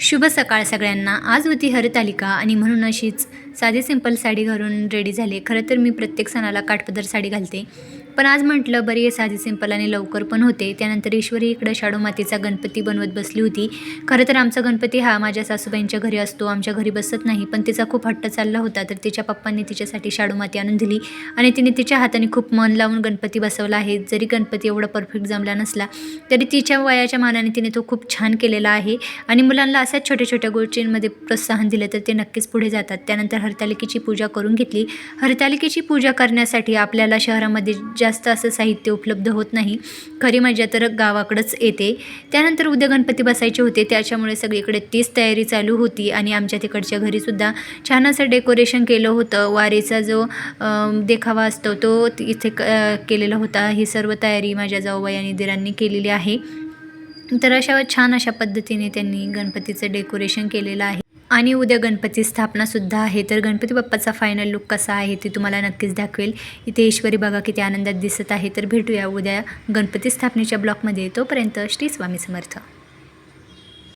शुभ सकाळ सगळ्यांना. आज होती हरतालिका आणि म्हणून अशीच साधी सिंपल साडी घालून रेडी झाले. खरं तर मी प्रत्येक सणाला काठपदर साडी घालते. पण आज म्हटलं बरी आहे साधी सिंपल आणि लवकर पण होते. त्यानंतर ईश्वरी इकडं शाडू मातीचा गणपती बनवत बसली होती. खरं तर आमचा गणपती हा माझ्या सासूबाईंच्या घरी असतो. आमच्या घरी बसत नाही पण तिचा खूप हट्ट चालला होता. तर तिच्या पप्पांनी तिच्यासाठी शाडू माती आणून दिली आणि तिने तिच्या हाताने खूप मन लावून गणपती बसवला आहे. जरी गणपती एवढा परफेक्ट जमला नसला तरी तिच्या वयाच्या मानाने तिने तो खूप छान केलेला आहे. आणि मुलांना अशाच छोट्या छोट्या गोष्टींमध्ये प्रोत्साहन दिलं तर ते नक्कीच पुढे जातात. त्यानंतर हरतालिकेची पूजा करून घेतली. हरतालिकेची पूजा करण्यासाठी आपल्याला शहरामध्ये जास्त असं साहित्य उपलब्ध होत नाही. खरी मजा तर गावाकडंच येते. त्यानंतर उद्या गणपती बसायचे होते. त्याच्यामुळे सगळीकडे तीच तयारी चालू होती आणि आमच्या तिकडच्या घरीसुद्धा छान असं डेकोरेशन केलं होतं. वारेचा जो देखावा असतो तो इथे क केलेला होता. ही सर्व तयारी माझ्या जाऊबाई आणि दिरांनी केलेली आहे. तर अशा छान अशा पद्धतीने त्यांनी गणपतीचं डेकोरेशन केलेलं आहे. आणि उद्या गणपती स्थापनासुद्धा आहे. तर गणपती बाप्पाचा फायनल लुक कसा आहे ते तुम्हाला नक्कीच दाखवेल. इथे ईश्वरी बघा किती आनंदात दिसत आहे. तर भेटूया उद्या गणपती स्थापनेच्या ब्लॉकमध्ये तोपर्यंत श्री स्वामी समर्थ.